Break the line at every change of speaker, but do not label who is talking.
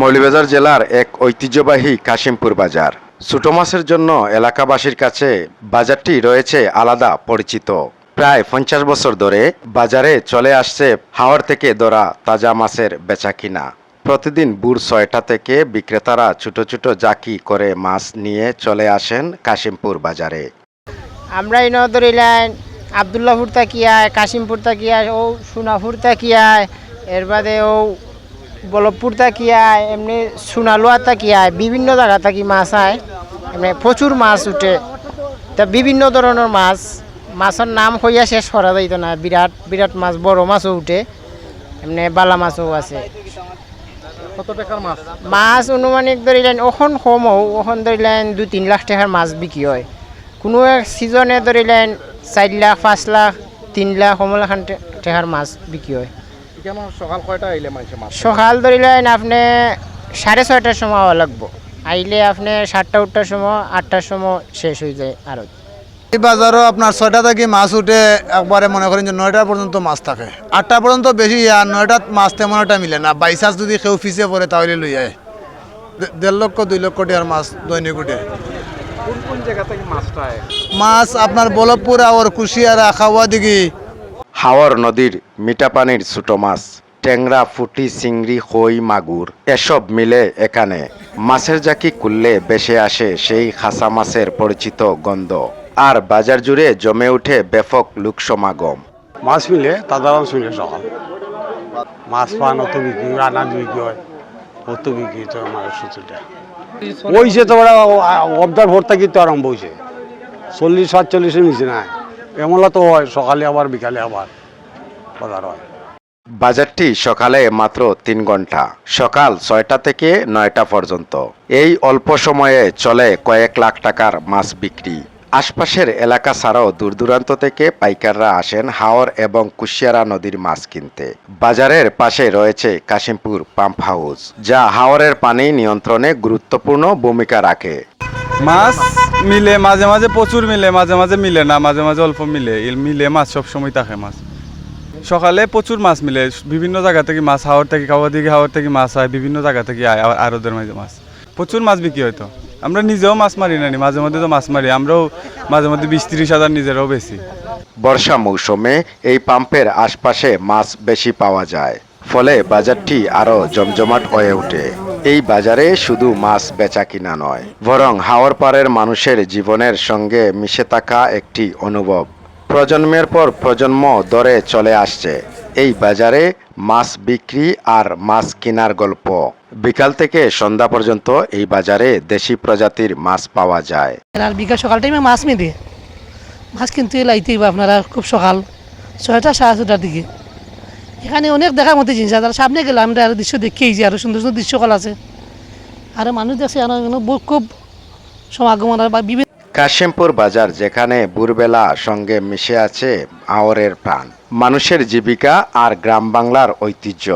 মৌলভীবাজার জেলার এক ঐতিহ্যবাহী কাশিমপুর বাজার। ছোট মাছের জন্য এলাকাবাসীর কাছে বাজারটি রয়েছে আলাদা পরিচিত। প্রায় পঞ্চাশ বছর ধরে বাজারে চলে আসছে হাওড় থেকে ধরা তাজা মাছের বেচা কিনা। প্রতিদিন ভোর ছয়টা থেকে বিক্রেতারা ছোট ছোট জাকি করে মাছ নিয়ে চলে আসেন কাশিমপুর বাজারে।
আমরা ইন ধরিলেন আবদুল্লাপুর তাকিয়ায়, কাশিমপুর তাকিয়ায়, ও সোনাপুর তাকিয়ায়, এর বাদে ও বলবপুর তাকিয়ায় এমনি সোনালুয়া তাকিয়ায় বিভিন্ন জায়গা থাকি মাছ আয়। এমনি প্রচুর মাছ উঠে। তা বিভিন্ন ধরনের মাছ। মাছের নাম হইয়া শেষ করা যাইতো না। বিরাট বিরাট মাছ বড় মাছও উঠে। এমনি বালা মাছও আছে।
কত টাকার মাছ?
মাছ অনুমানিক ধরিলেন ওখন কম হও ওখন ধরিলেন দুই তিন লাখ টাকার মাছ বিক্রি হয়। কোনো এক সিজনে ধরিলেন চার লাখ পাঁচ লাখ তিন লাখ কমলাখান টাকার মাছ বিক্রি হয়।
কেমন সকাল কয়টা আইলে মাছ?
সকাল ধরিলেন আপনি সাড়ে ছয়টার সময় লাগবো। আইলে আপনি সাতটা উঠটার সময় আটটার সময় শেষ হয়ে যায় আরও।
এই বাজারও আপনার ছয়টা থেকে মাছ উঠে একবারে মনে করেন যে নয়টা পর্যন্ত মাছ থাকে। আটটা পর্যন্ত বেশি আর নয়টাত মাছ তেমন একটা মিলে না। বাইচান্স যদি কেউ ফিসে পড়ে তাহলে লই যায় দেড় লক্ষ দুই লক্ষ টাকার মাছ দৈনিক উঠে।
কোন কোন জায়গা থেকে মাছটা
মাছ আপনার বলবপুর আর কুশিয়ারা খাওয়া দিঘি
হাওর নদীর মিঠা পানির ছোট মাছ ট্যাংরা ফুটি, চিংড়ি কই মাগুর, এসব মিলে এখানে। মাছের জাকি কুললে বেশে আসে সেই খাসা মাছের পরিচিত গন্ধ। আর বাজার জুড়ে জমে উঠে ব্যাপক লোক সমাগম
মাছ মিলে সকাল মাছ পান অত বিক্রি আনাজ বিক্রি হয় অত বিক্রি তো ওরা অবদার আরম্ভ হয়েছে। চল্লিশ, সাতচল্লিশের নিচে নাই। এমনলা তো হয় সকালে আবার বিকালে আবার বাজার হয়।
বাজারটি সকালে মাত্র তিন ঘণ্টা সকাল ছয়টা থেকে নয়টা পর্যন্ত। এই অল্প সময়ে চলে কয়েক লাখ টাকার মাছ বিক্রি। আশপাশের এলাকা ছাড়াও দূর দূরান্ত থেকে পাইকাররা আসেন হাওর এবং কুশিয়ারা নদীর মাছ কিনতে। বাজারের পাশে রয়েছে কাশিমপুর পাম্প হাউস যা হাওরের পানি নিয়ন্ত্রণে গুরুত্বপূর্ণ ভূমিকা রাখে।
মাছ মিলে মাঝে মাঝে প্রচুর মিলে মাঝে মাঝে মিলে না মাঝে মাঝে অল্প মিলে। মিলে মাছ সব সময় থাকে মাছ। সকালে প্রচুর মাছ মিলে বিভিন্ন জায়গা থেকে মাছ হাওড় থেকে খাওয়া দিকে হাওড় থেকে মাছ হয় বিভিন্ন জায়গা থেকে আয় আর- আরদের মাঝে মাছ। প্রচুর মাছ বিক্রি হয়তো। আমরা নিজেও মাছ মারি নি, মাঝে মধ্যে তো মাছ মারি আমরাও মাঝে মধ্যে বিশ তিরিশ হাজার নিজেরাও বেশি
বর্ষা মৌসুমে এই পাম্পের আশপাশে মাছ বেশি পাওয়া যায় ফলে বাজারটি আরও জমজমাট হয়ে ওঠে। এই বাজারে শুধু মাছ বেচা কিনা নয়, বরং হাওর পাড়ের মানুষের জীবনের সঙ্গে মিশে থাকা একটি অনুভব। প্রজন্মের পর প্রজন্ম ধরে চলে আসছে এই বাজারে মাছ বিক্রি আর মাছ কেনার গল্প। বিকাল থেকে সন্ধ্যা পর্যন্ত এই বাজারে দেশি প্রজাতির মাছ পাওয়া যায়।
আর বিকাল সকাল টাইমে মাছ মেদে। মাছ কিন্তু লাইতেই আপনারা খুব সকাল ছয়টা সাড়ে ছটার দিকে। এখানে অনেক দেখার মতো জিনিস আছে। আর সামনে গেলে আমরা আরও দৃশ্য দেখেই যে আরও সুন্দর সুন্দর দৃশ্যকল আছে। আর মানুষ দেখছে, আরও খুব সমাগম বা বিভিন্ন
কাশিমপুর বাজার, যেখানে ভোরবেলা সঙ্গে মিশে আছে আওরের প্রাণ। মানুষের জীবিকা আর গ্রাম বাংলার ঐতিহ্য।